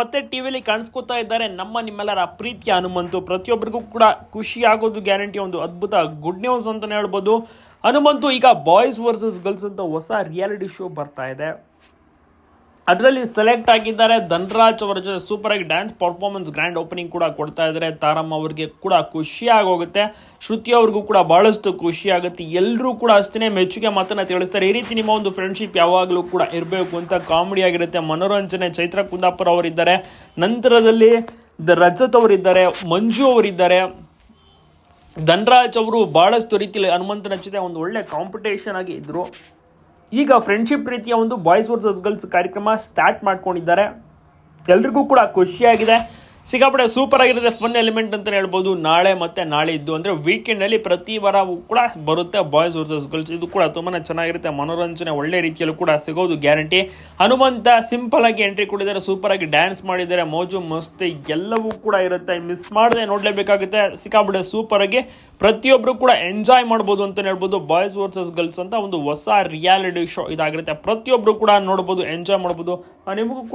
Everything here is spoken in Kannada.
ಮತ್ತೆ ಟಿವಿಲಿ ಕಾಣಿಸ್ಕೊತಾ ಇದ್ದಾರೆ. ನಮ್ಮ ನಿಮ್ಮೆಲ್ಲರ ಪ್ರೀತಿಯ ಹನುಮಂತು. ಪ್ರತಿಯೊಬ್ಬರಿಗೂ ಕೂಡ ಖುಷಿ ಆಗೋದು ಗ್ಯಾರಂಟಿ ಒಂದು ಅದ್ಭುತ ಗುಡ್ ನ್ಯೂಸ್ ಅಂತಲೇ ಹೇಳ್ಬೋದು. ಹನುಮಂತು ಈಗ ಬಾಯ್ಸ್ ವರ್ಸಸ್ ಗರ್ಲ್ಸ್ ಅಂತ ಹೊಸ ರಿಯಾಲಿಟಿ ಶೋ ಬರ್ತಾ ಇದೆ. ಅದರಲ್ಲಿ ಸೆಲೆಕ್ಟ್ ಆಗಿದ್ದಾರೆ ಧನ್ರಾಜ್ ಅವರ ಜೊತೆ ಸೂಪರ್ ಆಗಿ ಡ್ಯಾನ್ಸ್ ಪರ್ಫಾರ್ಮೆನ್ಸ್ ಗ್ರ್ಯಾಂಡ್ ಓಪನಿಂಗ್ ಕೂಡ ಕೊಡ್ತಾ ಇದ್ದಾರೆ ತಾರಮ್ಮ ಅವರಿಗೆ ಕೂಡ ಖುಷಿಯಾಗಿ ಹೋಗುತ್ತೆ ಶ್ರುತಿ ಅವ್ರಿಗೂ ಕೂಡ ಬಹಳಷ್ಟು ಖುಷಿ ಆಗುತ್ತೆ. ಎಲ್ಲರೂ ಕೂಡ ಅಷ್ಟೇ ಮೆಚ್ಚುಗೆ ಮಾತನ್ನ ತಿಳಿಸ್ತಾರೆ. ಈ ರೀತಿ ನಿಮ್ಮ ಒಂದು ಫ್ರೆಂಡ್ಶಿಪ್ ಯಾವಾಗಲೂ ಕೂಡ ಇರಬೇಕು ಅಂತ ಕಾಮಿಡಿ ಆಗಿರುತ್ತೆ. ಮನೋರಂಜನೆ ಚೈತ್ರ ಕುಂದಾಪುರ ಅವರಿದ್ದಾರೆ. ನಂತರದಲ್ಲಿ ದ ರಜತ್ ಅವರಿದ್ದಾರೆ, ಮಂಜು ಅವರಿದ್ದಾರೆ. ಧನ್ರಾಜ್ ಅವರು ಬಹಳಷ್ಟು ರೀತಿಯಲ್ಲಿ ಹನುಮಂತನ ಜೊತೆ ಒಂದು ಒಳ್ಳೆ ಕಾಂಪಿಟೇಷನ್ ಆಗಿ ಇದ್ರು. ಈಗ ಫ್ರೆಂಡ್ಶಿಪ್ ರೀತಿಯ ಒಂದು ಬಾಯ್ಸ್ ವರ್ಸಸ್ ಗರ್ಲ್ಸ್ ಕಾರ್ಯಕ್ರಮ ಸ್ಟಾರ್ಟ್ ಮಾಡ್ಕೊಂಡಿದ್ದಾರೆ. ಎಲ್ರಿಗೂ ಕೂಡ ಖುಷಿಯಾಗಿದೆ. ಸಿಕ್ಕಾಪಟ್ಟೆ ಸೂಪರ್ ಆಗಿರುತ್ತೆ ಫನ್ ಎಲಿಮೆಂಟ್ ಅಂತ ಹೇಳ್ಬೋದು. ನಾಳೆ ಮತ್ತೆ ನಾಳೆ ಇದ್ದು ಅಂದರೆ ವೀಕೆಂಡಲ್ಲಿ ಪ್ರತಿ ವಾರ ಕೂಡ ಬರುತ್ತೆ ಬಾಯ್ಸ್ ವರ್ಸಸ್ ಗರ್ಲ್ಸ್ ಇದು ಕೂಡ ತುಂಬಾ ಚೆನ್ನಾಗಿರುತ್ತೆ. ಮನೋರಂಜನೆ ಒಳ್ಳೆ ರೀತಿಯಲ್ಲೂ ಕೂಡ ಸಿಗೋದು ಗ್ಯಾರಂಟಿ ಹನುಮಂತ ಸಿಂಪಲ್ ಆಗಿ ಎಂಟ್ರಿ ಕೊಟ್ಟಿದ್ದಾರೆ ಸೂಪರ್ ಆಗಿ ಡ್ಯಾನ್ಸ್ ಮಾಡಿದ್ದಾರೆ ಮೋಜು ಮಸ್ತಿ ಎಲ್ಲವೂ ಕೂಡ ಇರುತ್ತೆ. ಮಿಸ್ ಮಾಡದೆ ನೋಡಲೇಬೇಕಾಗುತ್ತೆ. ಸಿಕ್ಕಾಪಟ್ಟೆ ಸೂಪರ್ ಆಗಿ ಪ್ರತಿಯೊಬ್ಬರು ಕೂಡ ಎಂಜಾಯ್ ಮಾಡ್ಬೋದು ಅಂತ ಹೇಳ್ಬೋದು. ಬಾಯ್ಸ್ ವರ್ಸಸ್ ಗರ್ಲ್ಸ್ ಅಂತ ಒಂದು ಹೊಸ ರಿಯಾಲಿಟಿ ಶೋ ಇದಾಗಿರುತ್ತೆ. ಪ್ರತಿಯೊಬ್ಬರು ಕೂಡ ನೋಡ್ಬೋದು ಎಂಜಾಯ್ ಮಾಡ್ಬೋದು. ಆ, ನಿಮಗೂ ಕೂಡ